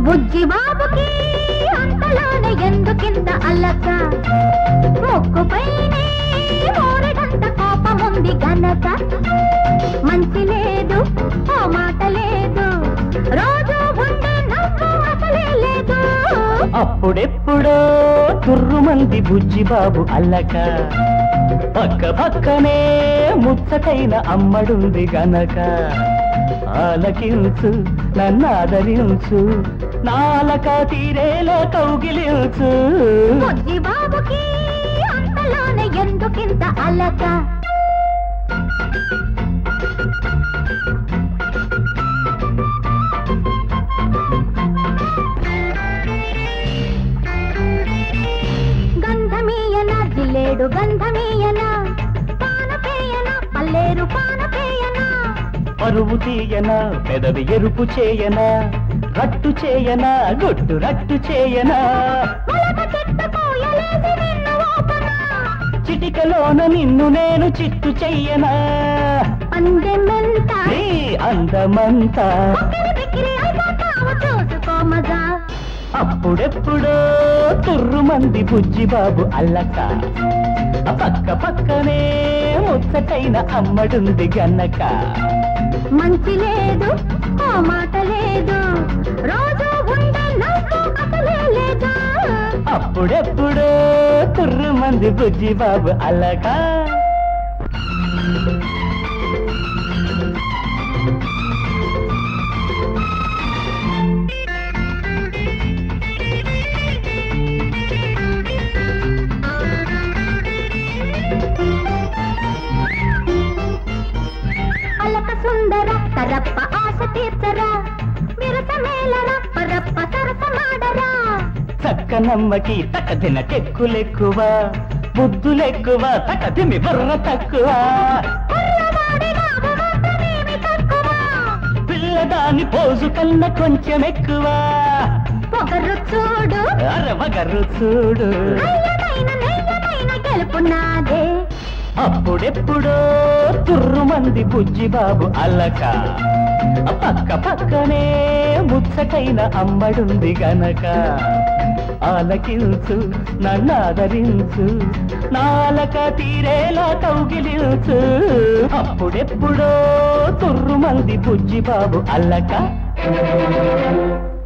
బుజ్జిబాబుకి అంతలోన ఎందుకింత అల్లక మొక్కుపైనే కోపముంది గనక అప్పుడెప్పుడో తుర్రుమంది బుజ్జి బాబు అల్లక. పక్క పక్కనే ముచ్చటైన అమ్మడుంది గనక. ఆలకించు నన్ను ఆదరించు నాలక తీరేలా కౌగిలించు. బుజ్జి బాబుకి అంతలోనే ఎందుకింత అల్లక? జిల్లేడు గంధమీయన? పానపేయన? పల్లేరు పానపేయన? పరువు తీయనా? పెదవి ఎరుపు చేయనా? రట్టు చేయనా? గొట్టు రట్టు చేయనా? చిటికలోన నిన్ను నేను చిట్టు చెయ్యనా? అందెమెంత. అప్పుడెప్పుడో తుర్రుమంది బుజ్జి బాబు అల్లక. పక్క పక్కనే ముచ్చటైన అమ్మడుంది గన్నక. మంచి లేదు ఓ మాట లేదు రోజు అప్పుడెప్పుడో తుర్రుమంది బుజ్జి బాబు అల్లక సుందర కరప్ప ఆశ తీర్చరా. విరస మేలరా పరప్ప చక్కనమ్మకి తకదిన టెక్కులెక్కువ బుద్ధులెక్కువ తకదిమి బుర్ర తక్కువ. పిల్లదాని పోజు కన్న కొంచెం ఎక్కువ పొగరు చూడు. అరవగర్రు చూడు. అయ్యమైన నెయ్యమైన గెలుపు నాదే అప్పుడెప్పుడో తుర్రుమంది బుజ్జి బాబు అల్లక పక్క పక్కనే ముచ్చటైన అమ్మడుంది గనక. ఆలకించు నన్ను ఆదరించు నాలక తీరేలా కౌగిలించు అప్పుడెప్పుడో తుర్రుమంది బుజ్జి బాబు అల్లక